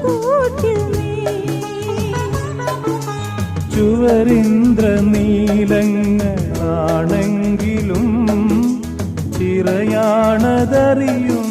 കൂട്ടിൽ ചുവരിന്ദ്ര ചിറയാണതറിയൂ.